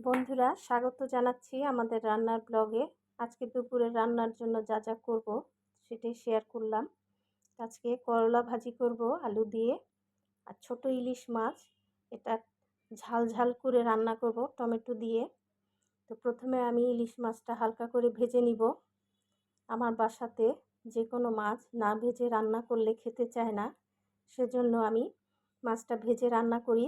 বন্ধুরা, স্বাগত জানাচ্ছি আমাদের রান্নার ব্লগে। আজকে দুপুরে রান্নার জন্য যা যা করব সেটাই শেয়ার করলাম। আজকে করলা ভাজি করব আলু দিয়ে আর ছোট ইলিশ মাছ। এটা ঝাল ঝাল করে রান্না করব টমেটো দিয়ে। তো প্রথমে আমি ইলিশ মাছটা হালকা করে ভেজে নিব। আমার বাসাতে যে কোনো মাছ না ভেজে রান্না করলে খেতে চায় না। সেজন্য আমি মাছটা ভেজে রান্না করি।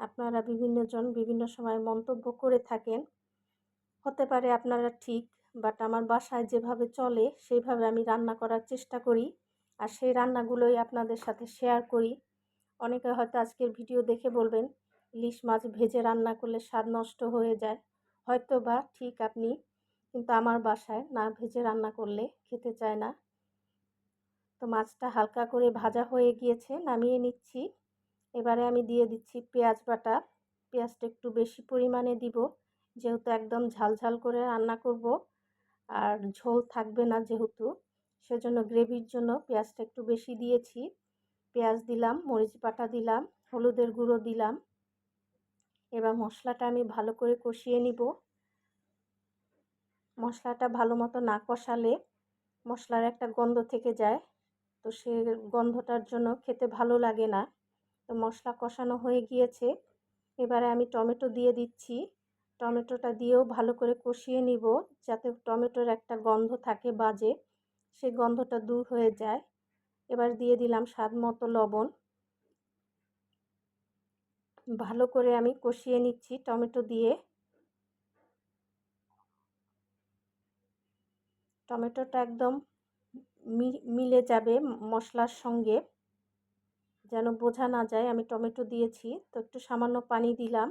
আপনারা বিভিন্নজন বিভিন্ন সময় মন্তব্য করে থাকেন। হতে পারে আপনারা ঠিক বাট আমার বাসায় যেভাবে চলে, সেইভাবে আমি রান্না করার চেষ্টা করি আর সেই রান্নাগুলোই আপনাদের সাথে শেয়ার করি। অনেকে হয়তো আজকের ভিডিও দেখে বলবেন, ইলিশ মাছ ভেজে রান্না করলে স্বাদ নষ্ট হয়ে যায়। হয়তো বা ঠিক আপনি, কিন্তু আমার বাসায় না ভেজে রান্না করলে খেতে চায় না। তো মাছটা হালকা করে ভাজা হয়ে গিয়েছে, নামিয়ে নিচ্ছি। এবারে আমি দিয়ে দিচ্ছি পেঁয়াজ বাটা। পেঁয়াজটা একটু বেশি পরিমাণে দিব, যেহেতু একদম ঝাল ঝাল করে রান্না করব। আর ঝোল থাকবে না যেহেতু, সেজন্য গ্রেভির জন্য পেঁয়াজটা একটু বেশি দিয়েছি। পেঁয়াজ দিলাম, মরিচ বাটা দিলাম, হলুদের গুঁড়ো দিলাম। এবার মশলাটা আমি ভালো করে কষিয়ে নিব। মশলাটা ভালো মতো না কষালে মশলার একটা গন্ধ থেকে যায়, তো সে গন্ধটার জন্য খেতে ভালো লাগে না। তো মশলা কষানো হয়ে গিয়েছে। এবারে আমি টমেটো দিয়ে দিচ্ছি। টমেটোটা দিয়েও ভালো করে কষিয়ে নিব যাতে টমেটোর একটা গন্ধ থাকে বাজে। সেই গন্ধটা দূর হয়ে যায়। এবার দিয়ে দিলাম স্বাদ মতো লবণ। ভালো করে আমি কষিয়ে নিচ্ছি টমেটো দিয়ে। টমেটোটা একদম মিলে যাবে মশলার সঙ্গে। যেন বোঝা না যায়, আমি টমেটো দিয়েছি। তো একটু সামান্য পানি দিলাম।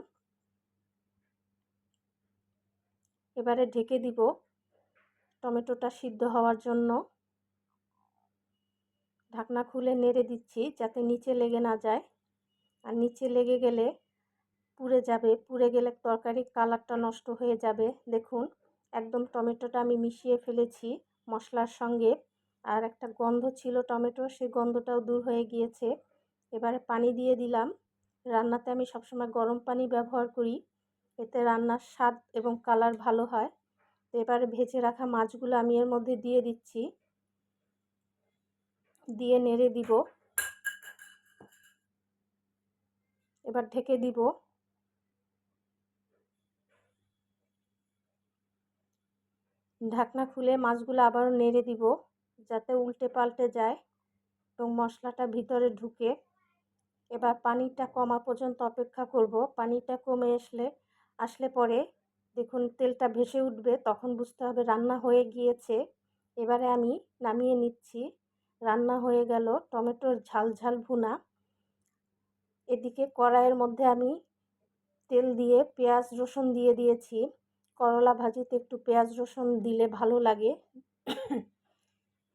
এবারে ঢেকে দিব। টমেটোটা সিদ্ধ হওয়ার জন্য। ঢাকনা খুলে নেড়ে দিচ্ছি যাতে নিচে লেগে না যায়। আর নিচে লেগে গেলে পুড়ে যাবে। পুড়ে গেলে তরকারির কালারটা নষ্ট হয়ে যাবে। দেখুন, একদম টমেটোটা আমি মিশিয়ে ফেলেছি মশলার সঙ্গে। আর একটা গন্ধ ছিল টমেটো সেই গন্ধটাও দূর হয়ে গিয়েছে। এবারে পানি দিয়ে দিলাম। রান্নাতে আমি সবসময় গরম পানি ব্যবহার করি। এতে রান্নার স্বাদ এবং কালার ভালো হয়। তো এবারে ভেজে রাখা মাছগুলো আমি এর মধ্যে দিয়ে দিচ্ছি। দিয়ে নেড়ে দিব। এবার ঢেকে দিব। ঢাকনা খুলে মাছগুলো আবারও নেড়ে দিব, যাতে উল্টে পাল্টে যায় এবং মশলাটা ভিতরে ঢুকে। এবার পানিটা কমা পর্যন্ত অপেক্ষা করব। পানিটা কমে আসলে আসলে পরে দেখুন তেলটা ভেসে উঠবে, তখন বুঝতে হবে রান্না হয়ে গিয়েছে। এবারে আমি নামিয়ে নিচ্ছি। রান্না হয়ে গেল টমেটোর ঝাল ঝাল ভুনা। এদিকে কড়াইয়ের মধ্যে আমি তেল দিয়ে পেঁয়াজ রসুন দিয়ে দিয়েছি। করলা ভাজিতে একটু পেঁয়াজ রসুন দিলে ভালো লাগে।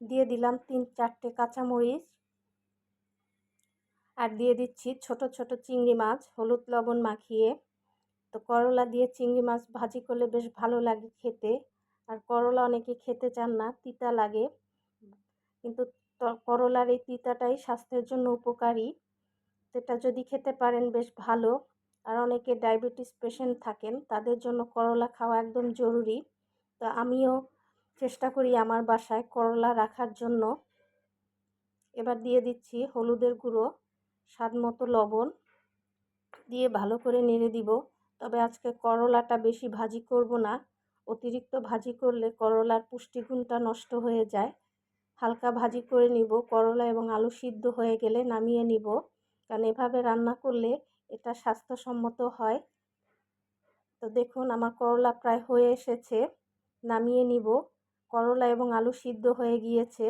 দিয়ে দিলাম তিন চারটে কাঁচামরিচ। আর দিয়ে দিচ্ছি ছোট ছোট চিংড়ি মাছ, হলুদ লবণ মাখিয়ে। তো করলা দিয়ে চিংড়ি মাছ ভাজি করলে বেশ ভালো লাগে খেতে। আর করলা অনেকে খেতে চান না, তিতা লাগে। কিন্তু করলার এই তিতাটাই স্বাস্থ্যের জন্য উপকারী। সেটা যদি খেতে পারেন বেশ ভালো। আর অনেকে ডায়াবেটিস পেশেন্ট থাকেন, তাদের জন্য করলা খাওয়া একদম জরুরি। তো আমিও চেষ্টা করি আমার বাসায় করলা রাখার জন্য। এবার দিয়ে দিচ্ছি হলুদের গুঁড়ো। স্বাদ মতো লবণ দিয়ে ভালো করে নেড়ে দিব। তবে আজকে করলাটা বেশি ভাজি করব না। অতিরিক্ত ভাজি করলে করলার পুষ্টিগুণটা নষ্ট হয়ে যায়। হালকা ভাজি করে নিব। করলা এবং আলু সিদ্ধ হয়ে গেলে নামিয়ে নিব। কারণ এভাবে রান্না করলে এটা স্বাস্থ্যসম্মত হয়। তো দেখুন, আমার করলা প্রায় হয়ে এসেছে। নামিয়ে নিব। করলা এবং আলু সিদ্ধ হয়ে গিয়েছে।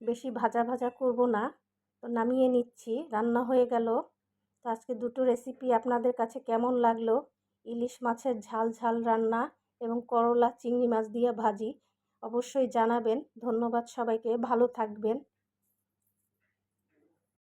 বেশি ভাজা ভাজা করব না। তো নামিয়ে নিচ্ছি। রান্না হয়ে গেল। তো আজকে দুটো রেসিপি আপনাদের কাছে কেমন লাগল? ইলিশ মাছের ঝাল ঝাল রান্না এবং করলা চিংড়ি মাছ দিয়ে ভাজি। অবশ্যই জানাবেন। ধন্যবাদ সবাইকে। ভালো থাকবেন।